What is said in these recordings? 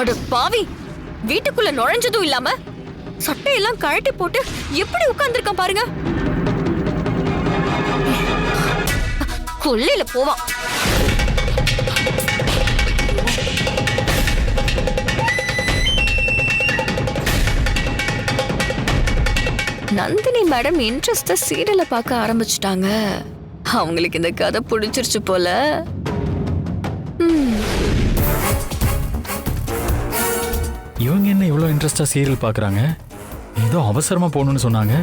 அட பாவி! வீட்டுக்குள்ள நுழைஞ்சதும் இல்லாம சட்டையெல்லாம் கழட்டி போட்டு எப்படி உட்கார்ந்துருக்கான் பாருங்க. கொல்லையில போவான். நந்தினி மேடம் இன்ட்ரெஸ்டா சீரியலை பார்க்க ஆரம்பிச்சிட்டாங்க. அவங்களுக்கு இந்த கதை பிடிச்சிருச்சு போல. இவங்க என்ன இவ்வளோ இன்ட்ரெஸ்டாக சீரியல் பார்க்குறாங்க? ஏதோ அவசரமாக போகணும்னு சொன்னாங்க.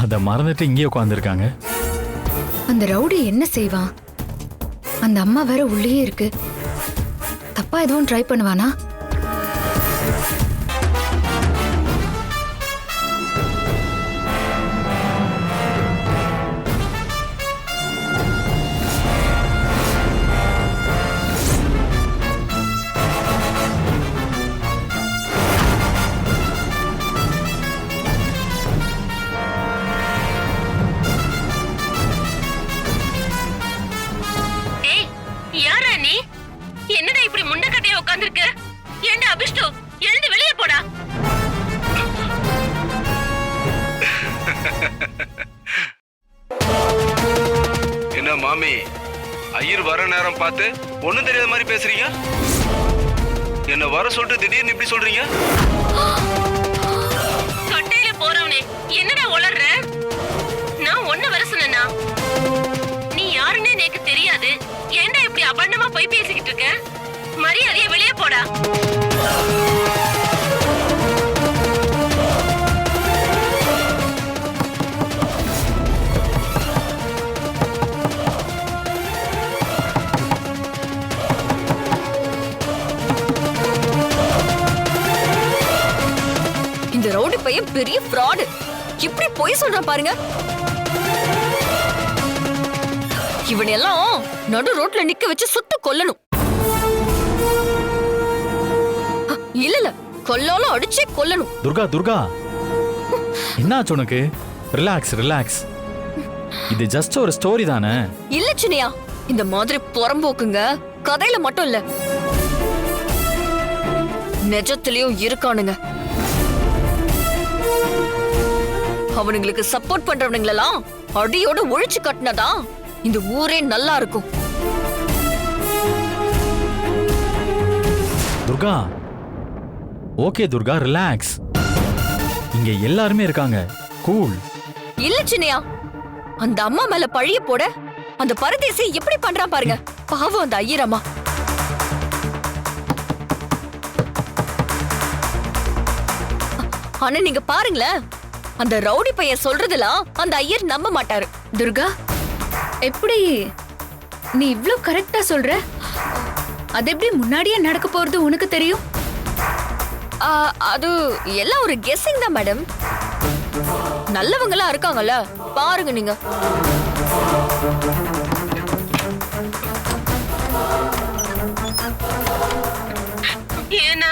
அதை மறந்துட்டு இங்கேயே உட்காந்துருக்காங்க அந்த ரவுடி என்ன செய்வான்? அந்த அம்மா வேற உள்ளேயே இருக்கு. தப்பா எதுவும் ட்ரை பண்ணுவானா? முண்டக்கட்டையா உட்கார்ந்திருக்க. ஏண்டா அபிஷ்டு? எழுந்து வெளியே போடா. என்ன மாமி ஐயர் வர நேரம் பார்த்து ஒண்ணும் தெரியாத மாதிரி பேசுறீங்க? என்ன வர சொல்லிட்டு திடீர்னு இப்படி சொல்றீங்க? கட்டையில போறவனே என்னடா உளர்ற? நான் ஒண்ணு வர சொன்னா நீ யாருன்னே எனக்கு தெரியாது. ஏண்டா இப்படி அபண்டமா போய் பேசிக்கிட்டு இருக்க? மரியாதைய வெளியே போடா. இந்த ரவுடி பையன் பெரிய ஃப்ராடு இப்படி பொய் சொல்றான் பாருங்க. இவனையெல்லாம் நடு ரோட்ல நிக்க வச்சு சுத்த கொல்லணும். இல்ல இல்ல கொல்லாலும் அடிச்சே கொல்லணும். துர்கா துர்கா. என்னாச்சு உனக்கு? ரிலாக்ஸ் ரிலாக்ஸ் இது ஜஸ்ட் ஒரு ஸ்டோரி தானே? இல்ல சின்னையா. இந்த மாதிரி புறம்போக்குங்க கதையில மட்டும் இல்ல. நிஜத்திலயும் இருக்கானுங்க. அவனுங்களுக்கு சப்போர்ட் பண்றவனுங்களெல்லாம் அடியோட ஒழிச்சு கட்டினதா? இந்த ஊரே நல்லா இருக்கும். துர்கா ஓகே துர்கா ரிலாக்ஸ் இங்க எல்லாருமே இருக்காங்க. கூல் இல்ல சின்னையா. அந்த அம்மா மேல பழிய போட அந்த பரதேசி எப்படி பண்றான் பாருங்க. பாவம் அந்த ஐயரம்மா. ஆனா நீங்க பாருங்களேன். அந்த ரவுடி பையன் சொல்றதெல்லாம் அந்த ஐயர் நம்ப மாட்டாரு. துர்கா? எப்படி? நீ இவ்ளோ கரெக்டா சொல்ற. அது எப்படி முன்னாடியே நடக்க போறது உனக்கு தெரியும்? அது எல்லாம் ஒரு கெஸ்ஸிங் தான் மேடம் நல்லவங்களா இருக்காங்கல்ல. பாருங்க நீங்க. ஏன்னா